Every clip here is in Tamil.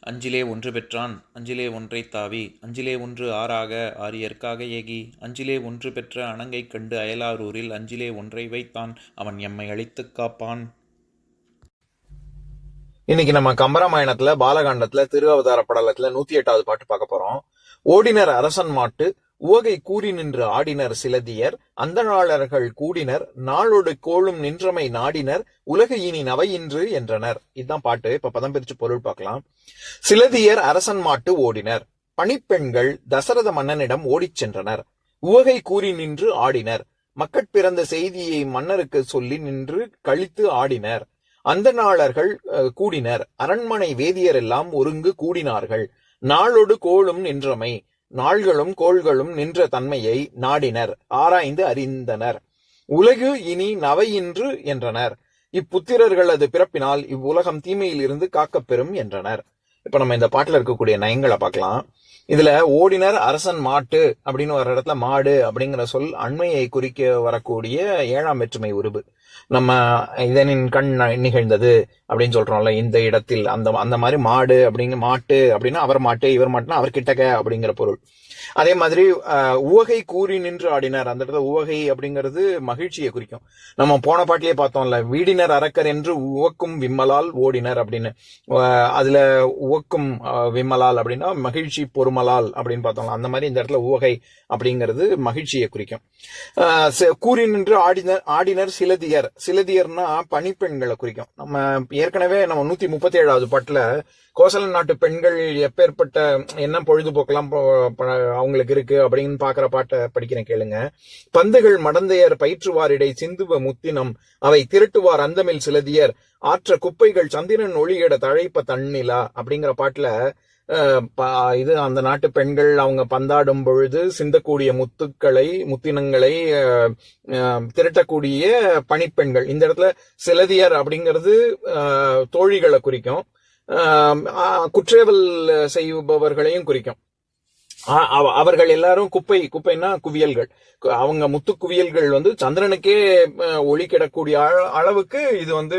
அஞ்சிலே ஒன்று பெற்றான் அஞ்சிலே ஒன்றை தாவி அஞ்சிலே ஒன்று ஆறாக ஆரியற்காக ஏகி அஞ்சிலே ஒன்று பெற்ற அணங்கை கண்டு அயலாரூரில் அஞ்சிலே ஒன்றை வைத்தான் அவன் எம்மை அழித்துக் காப்பான். இன்னைக்கு நம்ம கம்பராமாயணத்துல பாலகாண்டத்துல திருவாவதார படலத்துல நூத்தி எட்டாவது பாட்டு பார்க்க போறோம். ஓடினர் அரசன் மாட்டு உவகை கூறி நின்று ஆடினர் சிலதியர் அந்தணாளர்கள் கூடினர் நாளொடு கோளும் நின்றமை நாடினர் உலக இனி நவையின்று என்றனர். இதுதான் பாட்டு. இப்ப பதம் பிரிச்சு பொருள் பார்க்கலாம். சிலதியர் அரசன் மாட்டு ஓடினர். பணிப்பெண்கள் தசரத மன்னனிடம் ஓடிச் சென்றனர். உவகை கூறி நின்று ஆடினர். மக்கட் பிறந்த செய்தியை மன்னருக்கு சொல்லி நின்று கழித்து ஆடினர். அந்தநாளர்கள் கூடினர். அரண்மனை வேதியர் எல்லாம் ஒருங்கு கூடினார்கள். நாளொடு கோளும் நின்றமை. நாள்களும் கோள்களும் நின்ற தன்மையை நாடினர் ஆராய்ந்து அறிந்தனர். உலகு இனி நவையின்று என்றனர். இப்புத்திரர்களது பிறப்பினால் இவ்வுலகம் தீமையில் இருந்து காக்கப்பெறும் என்றனர். இப்ப நம்ம இந்த பாட்டுல இருக்கக்கூடிய நயங்களை பார்க்கலாம். இதுல ஓடினர் அரசன் மாட்டு அப்படின்னு வர இடத்துல மாடு அப்படிங்கிற சொல் அண்மையை குறிக்க வரக்கூடிய ஏழாம் வேற்றுமை உருவு நம்ம இதனின் கண் நிகழ்ந்தது அப்படின்னு சொல்றோம்ல இந்த இடத்தில் அந்த அந்த மாதிரி மாடு அப்படிங்கிற மாட்டு அப்படின்னா அவர் மாட்டு இவர் மாட்டுனா அவர் கிட்டக்க அப்படிங்கிற பொருள். அதே மாதிரி உவகை கூறி நின்று ஆடினார். அந்த இடத்துல உவகை அப்படிங்கிறது மகிழ்ச்சியை குறிக்கும். நம்ம போன பாட்டிலேயே பார்த்தோம்ல வீடினர் அரக்கர் என்று உவக்கும் விம்மலால் ஓடினர் அப்படின்னு. அதுல உவக்கும் விம்மலால் அப்படின்னா மகிழ்ச்சி பொறுமலால் அப்படின்னு பார்த்தோம்ல அந்த மாதிரி இந்த இடத்துல உவகை அப்படிங்கிறது மகிழ்ச்சியை குறிக்கும். கூறி நின்று ஆடினர் ஆடினர் சிலதியர். சிலதியர்னா பணிப்பெண்களை குறிக்கும். நம்ம ஏற்கனவே நம்ம நூத்தி முப்பத்தி ஏழாவது பாட்டுல கோசல நாட்டு பெண்கள் எப்பேற்பட்ட என்ன பொழுதுபோக்கெல்லாம் அவங்களுக்கு இருக்கு அப்படின்னு பாக்குற பாட்டை படிக்கிறேன் கேளுங்க. பந்துகள் மடந்தையர் பயிற்றுவாரிடை சிந்துவ முத்தினம் அவை திருட்டுவார் அந்தமில் சிலதியர் ஆற்ற குப்பைகள் சந்திரன் ஒளியிட தழைப்ப தண்ணிலா அப்படிங்கிற பாட்டுல இது அந்த நாட்டு பெண்கள் அவங்க பந்தாடும் பொழுது சிந்தக்கூடிய முத்துக்களை முத்தினங்களை திரட்டக்கூடிய பணிப்பெண்கள். இந்த இடத்துல சிலதியர் அப்படிங்கிறது தோழிகளை குறிக்கும். குற்றேவல் செய்பவர்களையும் குறிக்கும். அவர்கள் எல்லாரும் குப்பை குப்பைன்னா குவியல்கள். அவங்க முத்து குவியல்கள் வந்து சந்திரனுக்கே ஒளி கிடக்கூடிய அளவுக்கு இது வந்து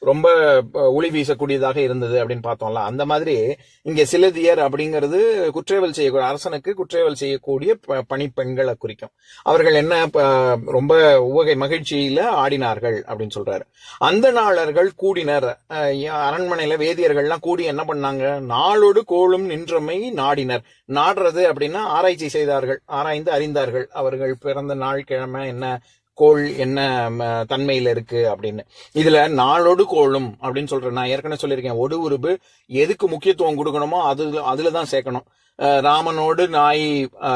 ரொம்ப ஒளி வீசக்கூடியதாக இருந்தது அப்படின்னு பார்த்தோம்ல. அந்த மாதிரி இங்க சிலதியர் அப்படிங்கிறது குற்றவியல் செய்யக்கூடிய அரசனுக்கு குற்றவியல் செய்யக்கூடிய பணிப்பெண்களை குறிக்கும். அவர்கள் என்ன ரொம்ப உவகை மகிழ்ச்சியில ஆடினார்கள் அப்படின்னு சொல்றாரு. அந்த நாளர்கள் கூடினர். அரண்மனையில வேதியர்கள்லாம் கூடி என்ன பண்ணாங்க? நாளோடு கோளும் நின்றமை நாடினர். நாடுறது அப்படின்னா ஆராய்ச்சி செய்தார்கள் ஆராய்ந்து அறிந்தார்கள். அவர்கள் பிறந்த நாள் கிழமை என்ன கோள் என்ன தன்மையில இருக்கு அப்படின்னு. இதுல நாளொடு கோளும் அப்படின்னு சொல்றேன் நான் ஏற்கனவே சொல்லியிருக்கேன். ஒடு உருபு எதுக்கு முக்கியத்துவம் கொடுக்கணுமோ அது அதுலதான் சேர்க்கணும். ராமனோடு நாய்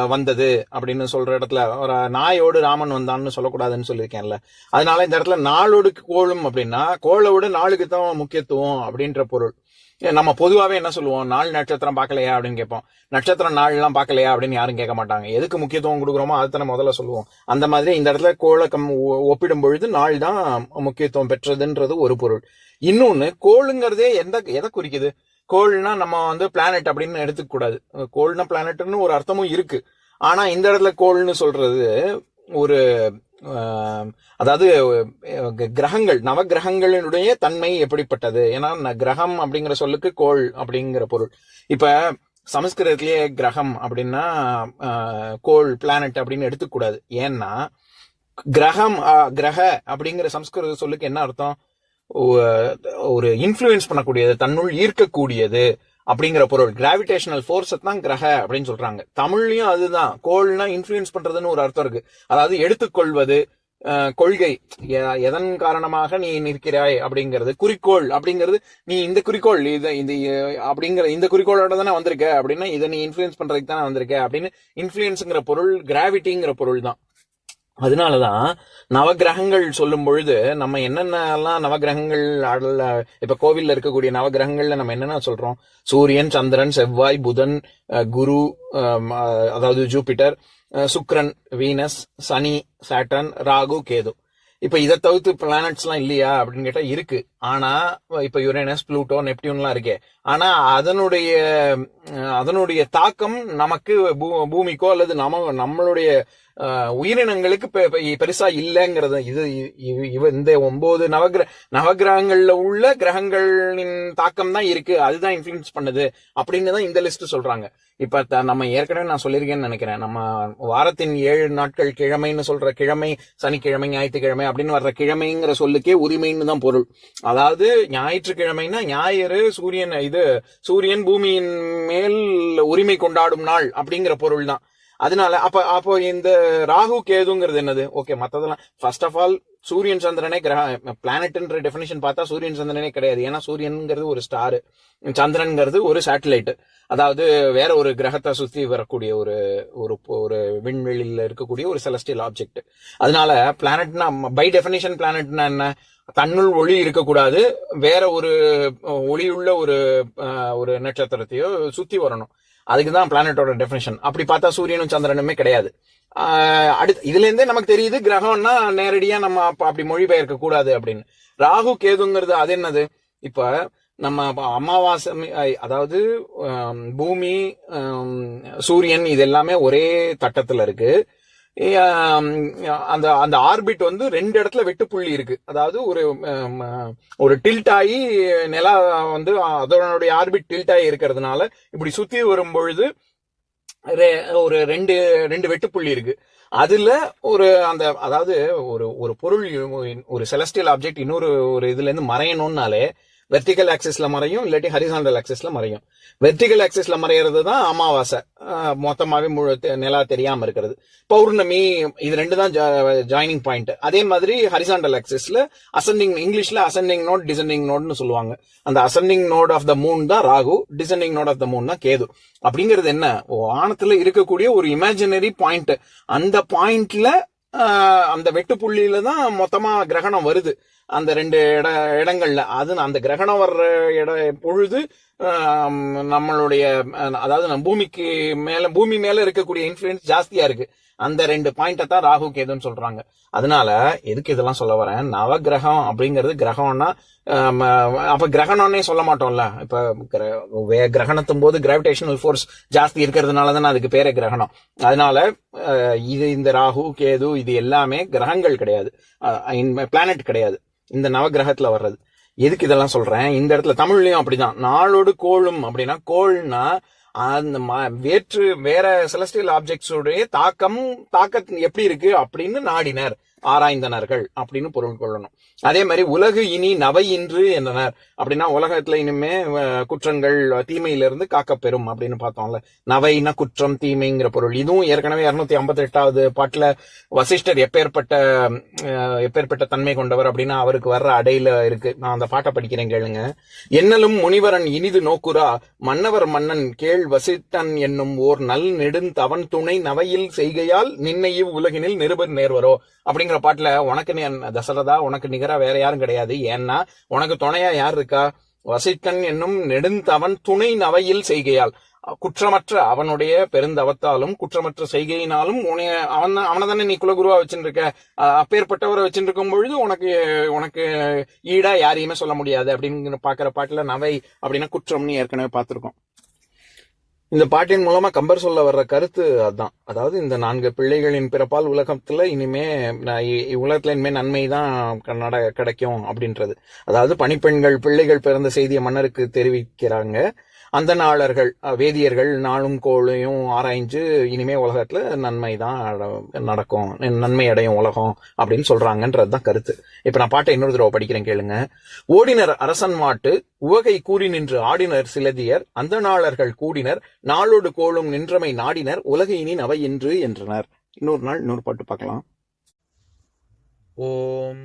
வந்தது அப்படின்னு சொல்ற இடத்துல ஒரு நாயோடு ராமன் வந்தான்னு சொல்லக்கூடாதுன்னு சொல்லியிருக்கேன்ல. அதனால இந்த இடத்துல நாளோடு கோளும் அப்படின்னா கோளை விட நாளுக்கு தான் முக்கியத்துவம் அப்படின்ற பொருள். நம்ம பொதுவாகவே என்ன சொல்லுவோம்? நாள் நட்சத்திரம் பார்க்கலையா அப்படின்னு கேட்போம். நட்சத்திரம் நாள்லாம் பார்க்கலையா அப்படின்னு யாரும் கேட்க மாட்டாங்க. எதுக்கு முக்கியத்துவம் கொடுக்குறோமோ அதுதானே முதல்ல சொல்லுவோம். அந்த மாதிரி இந்த இடத்துல கோளக்கம் ஒப்பிடும் பொழுது நாள் தான் முக்கியத்துவம் பெற்றதுன்றது ஒரு பொருள். இன்னொன்று கோளுங்கிறதே எந்த எதை குறிக்குது? கோள்னா நம்ம வந்து பிளானட் அப்படின்னு எடுத்துக்கூடாது கோள்னா பிளானட்னு ஒரு அர்த்தமும் இருக்கு. ஆனா இந்த இடத்துல கோள்னு சொல்றது ஒரு அதாவது கிரகங்கள் நவகிரகங்களினுடைய தன்மை எப்படிப்பட்டது? ஏன்னா கிரகம் அப்படிங்கிற சொல்லுக்கு கோள் அப்படிங்கிற பொருள். இப்ப சமஸ்கிருதத்திலேயே கிரகம் அப்படின்னா கோள் பிளானட் அப்படின்னு எடுத்துக்கூடாது. ஏன்னா கிரகம் கிரக அப்படிங்கிற சமஸ்கிருத சொல்லுக்கு என்ன அர்த்தம்? ஒரு இன்ஃப்ளூயன்ஸ் பண்ணக்கூடியது தன்னுள் ஈர்க்கக்கூடியது. அப்படிங்கிற பொருள். கிராவிடேஷனல் ஃபோர்ஸ் தான் கிரக அப்படின்னு சொல்றாங்க. தமிழ்லயும் அதுதான். கோள்னா இன்ஃபுளுன்ஸ் பண்றதுன்னு ஒரு அர்த்தம் இருக்கு. அதாவது எடுத்துக்கொள்வது கொள்கை. எதன் காரணமாக நீ நிற்கிறாய் அப்படிங்கிறது. குறிக்கோள் அப்படிங்கிறது நீ இந்த குறிக்கோள் இது இந்த அப்படிங்கிற இந்த குறிக்கோளோட தானே வந்திருக்க அப்படின்னா இதை நீ இன்ஃபுளுன்ஸ் பண்றதுக்கு தானே வந்திருக்க அப்படின்னு இன்ஃபுளுன்ஸுங்கிற பொருள் கிராவிட்டிங்கிற பொருள் தான். அதனாலதான் நவகிரகங்கள் சொல்லும் பொழுது நம்ம என்னென்னலாம் நவகிரகங்கள் இப்ப கோவில்ல இருக்கக்கூடிய நவகிரகங்கள்ல நம்ம என்னென்ன சொல்றோம்? சூரியன் சந்திரன் செவ்வாய் புதன் குரு அதாவது ஜூபிட்டர் சுக்ரன் வீனஸ் சனி சாட்டன் ராகு கேது. இப்ப இதை தவிர்த்து பிளானட்ஸ் எல்லாம் இல்லையா அப்படின்னு கேட்டா இருக்கு. ஆனா இப்ப யுரேனஸ் ப்ளூட்டோ நெப்டியூன்லாம் இருக்கே. ஆனா அதனுடைய அதனுடைய தாக்கம் நமக்கு பூ- பூமிக்கோ அல்லது நம நம்மளுடைய உயிரினங்களுக்கு பெ- பெ- பெருசா இல்லைங்கிறது இது இவ இந்த ஒன்பது நவகிர நவகிரகங்கள்ல உள்ள கிரகங்களின் தாக்கம் தான் இருக்கு. அதுதான் இன்ஃபுளுன்ஸ் பண்ணுது அப்படின்னு தான் இந்த லிஸ்ட் சொல்றாங்க. இப்ப த- நம்ம ஏற்கனவே நான் சொல்லியிருக்கேன்னு நினைக்கிறேன். நம்ம வாரத்தின் ஏழு நாட்கள் கிழமைன்னு சொல்ற கிழமை சனிக்கிழமை ஞாயிற்றுக்கிழமை அப்படின்னு வர்ற கிழமைங்கிற சொல்லுக்கே உரிமைன்னு தான் பொருள். அதாவது ஞாயிற்றுக்கிழமைனா ஞாயிறு சூரியன் இது சூரியன் பூமியின் மேல் உரிமை கொண்டாடும் நாள் அப்படிங்கிற பொருள் தான். அதனால அப்ப அப்போ இந்த ராகு கேதுங்கிறது என்னது? ஓகே மத்ததெல்லாம் ஃபர்ஸ்ட் ஆஃப் ஆல் சூரியன் சந்திரனே கிரக பிளானட்ன்ற டெஃபினேஷன் பார்த்தா சூரியன் சந்திரனே கிடையாது. ஏன்னா சூரியன்ங்கிறது ஒரு ஸ்டாரு சந்திரன்ங்கிறது ஒரு சேட்டலைட் அதாவது வேற ஒரு கிரகத்தை சுத்தி வரக்கூடிய ஒரு ஒரு ஒரு விண்வெளியில இருக்கக்கூடிய ஒரு செலஸ்டியல் ஆப்ஜெக்ட் அதனால பிளானட்னா பை டெஃபினேஷன் பிளானட்னா என்ன? தன்னுள் ஒளி இருக்கக்கூடாது. வேற ஒரு ஒளியுள்ள ஒரு ஒரு நட்சத்திரத்தையோ சுத்தி வரணும். அதுக்கு தான் பிளானட்டோட டெஃபினேஷன் அப்படி பார்த்தா சூரியனும் சந்திரனுமே கிடையாது. அடுத்து இதுல இருந்தே நமக்கு தெரியுது கிரகம்னா நேரடியா நம்ம அப்படி மொழிபெயர்க்க கூடாது அப்படின்னு. ராகு கேதுங்கிறது அது என்னது? இப்ப நம்ம அமாவாசை அதாவது பூமி சூரியன் இது எல்லாமே ஒரே தட்டத்துல இருக்கு. அந்த அந்த ஆர்பிட் வந்து ரெண்டு இடத்துல வெட்டுப்புள்ளி இருக்கு. அதாவது ஒரு ஒரு டில்ட் ஆகி நிலா வந்து அதனுடைய ஆர்பிட் டில்ட் ஆகி இருக்கிறதுனால இப்படி சுத்தி வரும் பொழுது ரெ- ஒரு ரெண்டு ரெண்டு வெட்டுப்புள்ளி இருக்கு. அதுல ஒரு அந்த அதாவது ஒரு ஒரு பொருள் ஒரு செலஸ்டியல் ஆப்ஜெக்ட் இன்னொரு ஒரு இதுல இருந்து மறையணும்னாலே வெர்டிகல் ஆக்சிஸ்ல மறையும் இல்லாட்டி ஹரிசாண்டல் ஆக்சிஸ்ல மறையும். வெர்டிகல் ஆக்சிஸ்ல மறையிறது தான் அமாவாசை. மொத்தமாகவே மொத்தமாவே முழு நிலா தெரியாம இருக்கிறது. பௌர்ணமி இது ரெண்டு தான் ஜாயினிங் பாயிண்ட் அதே மாதிரி ஹரிசாண்டல் ஆக்சிஸ்ல அசெண்டிங் இங்கிலீஷ்ல அசெண்டிங் நோட் டிசெண்டிங் நோட்னு சொல்லுவாங்க. அந்த ascending node of the moon தான் Rahu descending node of the moon தான் கேது. அப்படிங்கிறது என்ன? வானத்தில் இருக்கக்கூடிய ஒரு இமேஜினரி பாயிண்ட் அந்த பாயிண்ட்ல அந்த வெட்டுப்புள்ளியில தான் மொத்தமா கிரகணம் வருது. அந்த ரெண்டு இட இடங்கள்ல. அது அந்த கிரகணம் வர்ற இட பொழுது நம்மளுடைய அதாவது நம்ம பூமிக்கு மேல பூமி மேல இருக்கக்கூடிய இன்ஃபுளுன்ஸ் ஜாஸ்தியா இருக்கு. அந்த ரெண்டு பாயிண்ட தான் ராகு கேதுன்னு சொல்றாங்க. அதனால எதுக்கு இதெல்லாம் சொல்ல வரேன்? நவகிரகம் அப்படிங்கிறது கிரகம்னா அப்ப கிரகணம்னே சொல்ல மாட்டோம்ல. இப்ப கிர- வே- கிரகணத்தும் போது கிராவிடேஷனல் ஃபோர்ஸ் ஜாஸ்தி இருக்கிறதுனால தானே அதுக்கு பேரே கிரகணம். அதனால இது இந்த ராகு கேது இது எல்லாமே கிரகங்கள் கிடையாது. பிளானட் கிடையாது. இந்த நவகிரகத்துல வர்றது. எதுக்கு இதெல்லாம் சொல்றேன்? இந்த இடத்துல தமிழ்லயும் அப்படிதான். நாளோடு கோளும் அப்படின்னா கோள்னா அந்த ம- வேற்று வேற செலஸ்டியல் ஆப்ஜெக்ட்ஸோடைய தாக்கம் தாக்க எப்படி இருக்கு? அப்படின்னு நாடினர். ஆராய்ந்தனர்கள் அப்படின்னு பொருள் கொள்ளணும். அதே மாதிரி உலகு இனி நவை இன்று என்றனர். அப்படின்னா உலகத்துல இனிமே குற்றங்கள் தீமையிலிருந்து காக்கப்பெறும் அப்படின்னு பார்த்தோம்ல. நவைனா குற்றம் தீமைங்கிற பொருள். இதுவும் ஏற்கனவே இருநூத்தி ஐம்பத்தி எட்டாவது பாட்டுல வசிஷ்டர் எப்பேற்பட்ட எப்பேற்பட்ட தன்மை கொண்டவர் அப்படின்னா அவருக்கு வர்ற அடையில இருக்கு. நான் அந்த பாட்டை படிக்கிறேன் கேளுங்க. என்னலும் முனிவரன் இனிது நோக்குரா மன்னவர் மன்னன் கேள் வசிட்டன் என்னும் ஓர் நல் நெடுந்தவன் துணை நவையில் செய்கையால் நின்னையும் உலகினில் நிருபர் நேர்வரோ? அப்படிங்கிற பாட்டுல உனக்கு நீ- தசரதா? உனக்கு நிகரா வேற யாரும் கிடையாது. ஏன்னா உனக்கு துணையா யார் இருக்கா? வசிட்டன் என்னும் நெடுந்தவன் துணை நவையில் செய்கையால். குற்றமற்ற அவனுடைய பெருந்தவத்தாலும் குற்றமற்ற செய்கையினாலும் உனைய அவன் அவனை தானே நீ குலகுருவா வச்சுருக்க அப்பேற்பட்டவரை வச்சுருக்கும் பொழுது உனக்கு உனக்கு ஈடா யாரையுமே சொல்ல முடியாது. அப்படின்னு பாக்குற பாட்டுல நவை அப்படின்னா குற்றம்னு ஏற்கனவே பார்த்திருக்கோம். இந்த பாட்டின் மூலமா கம்பர் சொல்ல வர்ற கருத்து அதான். அதாவது இந்த நான்கு பிள்ளைகளின் பிறப்பால் உலகத்துல இனிமே உலகத்துல இனிமே நன்மை தான் கிடைக்கும் அப்படின்றது. அதாவது பணிப்பெண்கள் பிள்ளைகள் பிறந்த செய்தியை மன்னருக்கு தெரிவிக்கிறாங்க. அந்த நாளர்கள் அஹ், வேதியர்கள் நாளும் கோளையும் ஆராய்ஞ்சு இனிமே உலகத்துல நன்மை தான் நடக்கும். நன்மை அடையும் உலகம் அப்படின்னு சொல்றாங்கன்றது தான் கருத்து. இப்ப நான் பாட்டை இன்னொரு தடவை படிக்கிறேன் கேளுங்க. ஓடினர் அரசன் மாட்டு உவகை கூறி நின்று ஆடினர் சிலதியர் அந்த நாளர்கள் கூடினர் நாளோடு கோளும் நின்றமை நாடினர் உலக இனி நவை இன்று என்றனர். இன்னொரு நாள் இன்னொரு பாட்டு பார்க்கலாம். ஓம்